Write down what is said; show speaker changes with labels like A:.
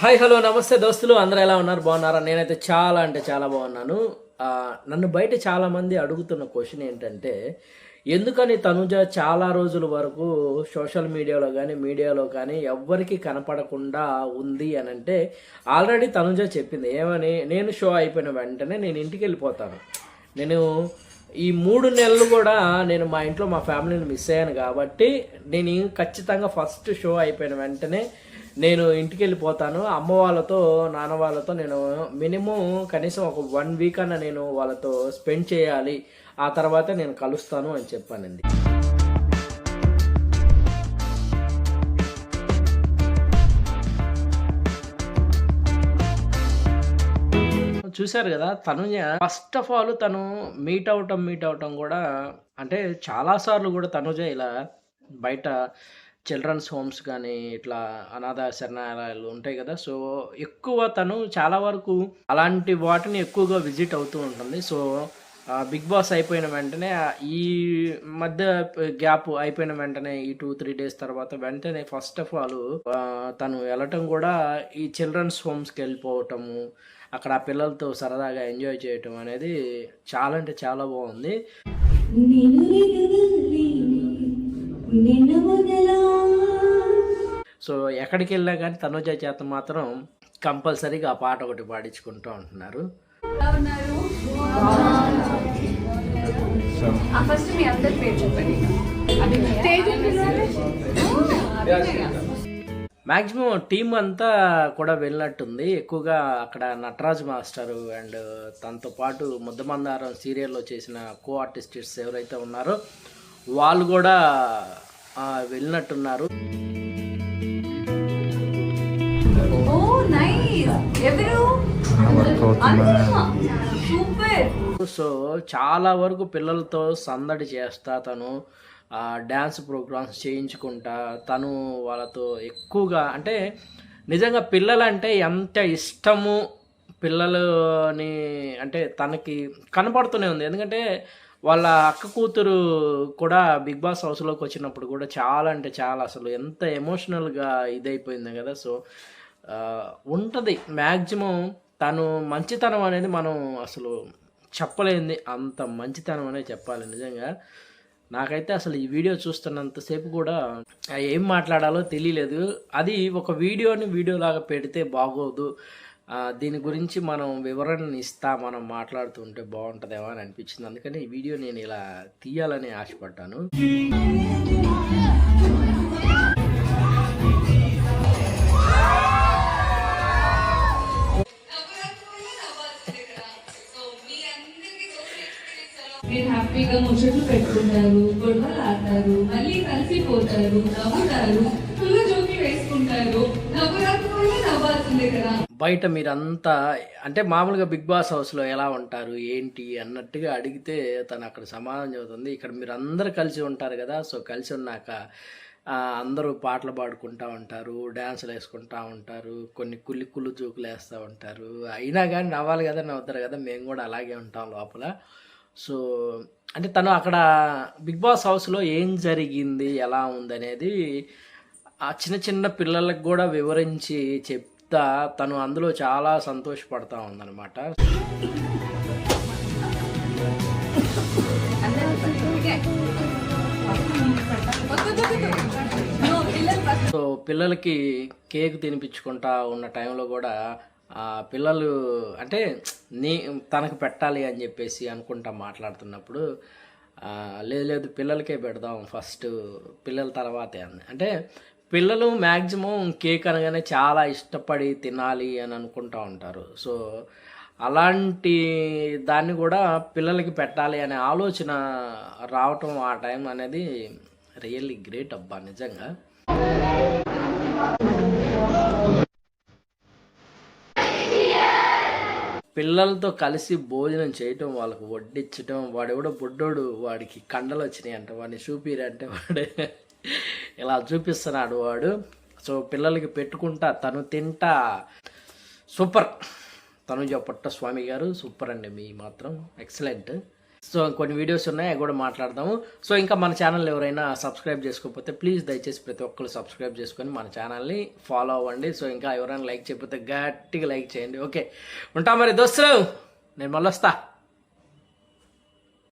A: Hi hello నమస్తే దోస్తులు అందరూ ఎలా ఉన్నారు? బాగున్నారా? నేనైతే చాలా అంటే చాలా బాగున్నాను. నన్ను బయట చాలా మంది అడుగుతున్న క్వశ్చన్ ఏంటంటే ఎందుకని తనుజ చాలా రోజుల వరకు సోషల్ మీడియాలో కానీ మీడియాలో కానీ ఎవ్వరికి కనపడకుండా ఉంది అని అంటే ఆల్రెడీ తనుజ చెప్పింది. ఏమని? నేను షో అయిపోయిన వెంటనే నేను ఇంటికి వెళ్ళిపోతాను. నేను ఈ మూడు నెలలు కూడా నేను మా ఇంట్లో మా ఫ్యామిలీని మిస్ అయ్యాను కాబట్టి నేను ఖచ్చితంగా ఫస్ట్ షో అయిపోయిన వెంటనే నేను ఇంటికి వెళ్ళిపోతాను అమ్మ వాళ్ళతో నాన్న వాళ్ళతో నేను మినిమం కనీసం ఒక వన్ వీక్ అన్న నేను వాళ్ళతో స్పెండ్ చేయాలి. ఆ తర్వాత నేను కలుస్తాను అని చెప్పానండి. చూశారు కదా తను ఫస్ట్ ఆఫ్ ఆల్ తను మీట్ అవటం మీట్ అవటం కూడా అంటే చాలాసార్లు కూడా తనుజ ఇలా బయట చిల్డ్రన్స్ హోమ్స్ కానీ ఇట్లా అనాథ శరణాలయాలు ఉంటాయి కదా. సో ఎక్కువ తను చాలా వరకు అలాంటి వాటిని ఎక్కువగా విజిట్ అవుతూ ఉంటుంది. సో బిగ్ బాస్ అయిపోయిన వెంటనే ఈ మధ్య గ్యాప్ అయిపోయిన వెంటనే ఈ టూ త్రీ డేస్ తర్వాత వెంటనే ఫస్ట్ ఆఫ్ ఆల్ తను వెళ్ళటం కూడా ఈ చిల్డ్రన్స్ హోమ్స్కి వెళ్ళిపోవటము అక్కడ ఆ పిల్లలతో సరదాగా ఎంజాయ్ చేయటం అనేది చాలా అంటే చాలా బాగుంది. సో ఎక్కడికి వెళ్ళినా కానీ తనుజ చేత మాత్రం కంపల్సరీగా ఆ పాట ఒకటి పాడించుకుంటూ ఉంటున్నారు.
B: ఎలా ఉన్నారు ఫస్ట్ మీ అందరి పేరు చెప్పండి. తేజ
A: మ్యాక్సిమం టీం అంతా కూడా వెళ్ళినట్టుంది. ఎక్కువగా అక్కడ నటరాజ్ మాస్టరు అండ్ తనతో పాటు ముద్దమందారం సీరియల్లో చేసిన కో ఆర్టిస్టిస్ట్ ఎవరైతే ఉన్నారో వాళ్ళు కూడా ఆ, వెళ్ళినట్టున్నారు.
B: Oh nice. ఎవరు? సూపర్.
A: సో చాలా వరకు పిల్లలతో సందడి చేస్తా తను డ్యాన్స్ ప్రోగ్రామ్స్ చేయించుకుంటా తను వాళ్ళతో ఎక్కువగా అంటే నిజంగా పిల్లలంటే ఎంత ఇష్టము పిల్లలని అంటే తనకి కనపడుతూనే ఉంది. ఎందుకంటే వాళ్ళ అక్క కూతురు కూడా బిగ్ బాస్ హౌస్లోకి వచ్చినప్పుడు కూడా చాలా అంటే చాలా అసలు ఎంత ఎమోషనల్గా ఇదైపోయింది కదా. సో ఉంటుంది. మ్యాక్సిమం తను మంచితనం అనేది మనం అసలు చెప్పలేంది. అంత మంచితనం అనేది చెప్పాలి నిజంగా. నాకైతే అసలు ఈ వీడియో చూస్తున్నంతసేపు కూడా ఏం మాట్లాడాలో తెలియలేదు. అది ఒక వీడియోని వీడియో లాగా పెడితే బాగోదు. దీని గురించి మనం వివరణ ఇస్తా మనం మాట్లాడుతుంటే బాగుంటుందేమో అని అనిపించింది. అందుకని ఈ వీడియో నేను ఇలా తీయాలని ఆశపడ్డాను.
C: హ్యాపీగా ముచ్చట్లు పెట్టుకుంటారు గొడవలు ఆడతారు మళ్ళీ కలిసిపోతారు నవ్వుతారు ఫుల్ జోకి వేసుకుంటారు. నవ్వు రాకపోయినా నవ్వాల్సిందే కదా.
A: బయట మీరంతా అంటే మామూలుగా బిగ్ బాస్ హౌస్లో ఎలా ఉంటారు ఏంటి అన్నట్టుగా అడిగితే తను అక్కడ సమాధానం చెబుతుంది. ఇక్కడ మీరందరూ కలిసి ఉంటారు కదా సో కలిసి ఉన్నాక అందరూ పాటలు పాడుకుంటూ ఉంటారు డ్యాన్సులు వేసుకుంటూ ఉంటారు కొన్ని కుల్లి కుళ్ళు జోకులు వేస్తూ ఉంటారు. అయినా కానీ నవ్వాలి కదా నవ్వుతారు కదా మేము కూడా అలాగే ఉంటాం లోపల. సో అంటే తను అక్కడ బిగ్ బాస్ హౌస్లో ఏం జరిగింది ఎలా ఉందనేది ఆ చిన్న చిన్న పిల్లలకు కూడా వివరించి చెప్తా తను అందులో చాలా సంతోషపడతా ఉందన్నమాట. సో పిల్లలకి కేక్ తినిపించుకుంటా ఉన్న టైంలో కూడా ఆ పిల్లలు అంటే నీ తనకు పెట్టాలి అని చెప్పేసి అనుకుంటా మాట్లాడుతున్నప్పుడు లేదు లేదు పిల్లలకే పెడదాం ఫస్ట్ పిల్లల తర్వాతే అంది. అంటే పిల్లలు మ్యాక్సిమం కేక్ అనగానే చాలా ఇష్టపడి తినాలి అని అనుకుంటూ ఉంటారు. సో అలాంటి దాన్ని కూడా పిల్లలకి పెట్టాలి అనే ఆలోచన రావటం ఆ టైం అనేది రియల్లీ గ్రేట్ అబ్బా నిజంగా. పిల్లలతో కలిసి భోజనం చేయటం వాళ్ళకు వడ్డించటం వాడెవడో బుడ్డోడు వాడికి కండలు వచ్చినాయి అంట వాడిని చూపిరంటే వాడు. ఇలా చూపిస్తున్నాడు వాడు. సో పిల్లలకి పెట్టుకుంటా తను తింటా. సూపర్. తనుజ పొట్ట స్వామి గారు సూపర్ అండి మీ మాత్రం. ఎక్సలెంట్. సో కొన్ని వీడియోస్ ఉన్నాయి అవి కూడా మాట్లాడదాము. సో ఇంకా మన ఛానల్ ఎవరైనా సబ్స్క్రైబ్ చేసుకోకపోతే ప్లీజ్ దయచేసి ప్రతి ఒక్కరు సబ్స్క్రైబ్ చేసుకొని మన ఛానల్ని ఫాలో అవ్వండి. సో ఇంకా ఎవరైనా లైక్ చేయకపోతే గట్టిగా లైక్ చేయండి. ఓకే. ఉంటా మరి దోస్తులు. నేను మళ్ళీ వస్తా